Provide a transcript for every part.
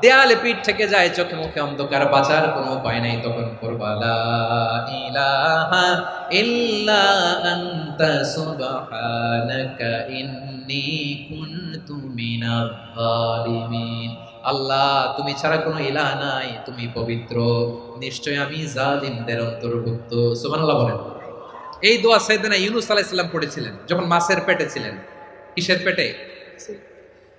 দেয়ালে পিঠ থেকে যায়, চোখে মুখে অন্ধকার, বাঁচার কোনো উপায় নাই তখন জালিমিন আল্লাহ, তুমি ছাড়া কোনো ইলাহ নাই, তুমি পবিত্র। নিশ্চয় আমি জালিমদের অন্তর্ভুক্ত। সুবহানাল্লাহ বলেন। এই দোয়া সাইয়েদনা ইউনুস আলাইহিস পড়েছিলেন, যখন মাছের পেটে ছিলেন। কিসের পেটে?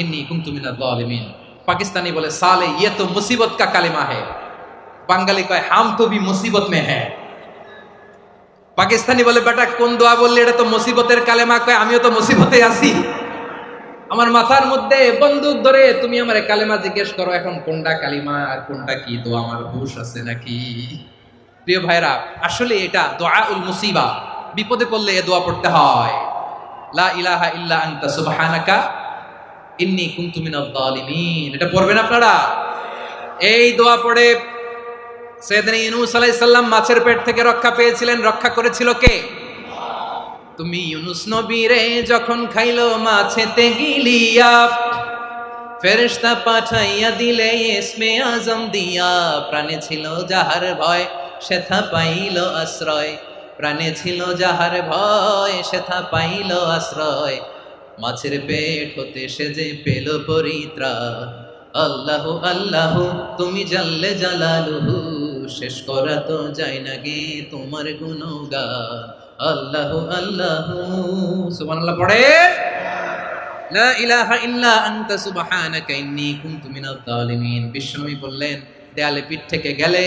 ইন্নী কুনতু মিনাজ জালিমিন পাকিস্তানি বলে, সালে ইয়ে তো মুসিবত কা কালেমা है বাঙালি কয়, হাম তো ভি মুসিবত মে হ্যাঁ পাকিস্তানি বলে, বেটা, কোন দোয়া বললি, এটা তো মুসিবতের কালেমা। কয়, আমিও তো মুসিবতে আছি। আমার মাথার মধ্যে বন্দুক ধরে, তুমি আমার কালেমা জিজ্ঞেস করো, এখন কোনটা কালিমা আর কোনটা কি দোয়া আমার হুশ আছে নাকি? প্রিয় ভাইরা আসলে এটা দোয়া উল মুসিবা। বিপদে পড়লে এ দোয়া পড়তে হয়। লা ইলাহা ইল্লা আনতা সুবহানাকা ইন্নী কুনতু মিনাজ জালিমিন এটা পড়বেন আপনারা? এই দোয়া পড়ে সৈয়দনা ইউনুস আলাইহিস সালাম মাছের পেট থেকে রক্ষা পেয়েছিলেন। রক্ষা করেছিল কে? তুমি ইউনুস নবীরে যখন খাইলো মাছেতে গিলিয়া, ফেরেশতা পাঠাইয়া দিলে ইসমে আজম দিয়া। প্রাণে ছিল যাহার ভয়, সেথা পাইল আশ্রয়। প্রাণে ছিল যাহার ভয়, সেথা পাইল আশ্রয়। মাছের পেট হতে সে যে পেল পরিত্রা। আল্লাহ আল্লাহ, তুমি জানলে জালালুহু, শেষ করা তো যায় না গে তোমার গুণগান। আল্লাহ আল্লাহ। সুবহানাল্লাহ, পড়ে। লা ইলাহা ইল্লা আনতা সুবহানাকা, ইন্নী কুনতু মিনাজ জালিমিন বিশ্বনবী বললেন, দেয়ালে পিঠ থেকে গেলে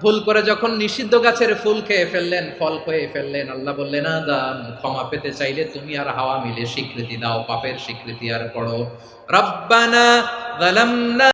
ভুল করে যখন নিষিদ্ধ গাছের ফুল খেয়ে ফেললেন, ফল খেয়ে ফেললেন, আল্লাহ বললেন আদাম ক্ষমা পেতে চাইলে তুমি আর হাওয়া মিলে স্বীকৃতি দাও, পাপের স্বীকৃতি আর করো রব্বানা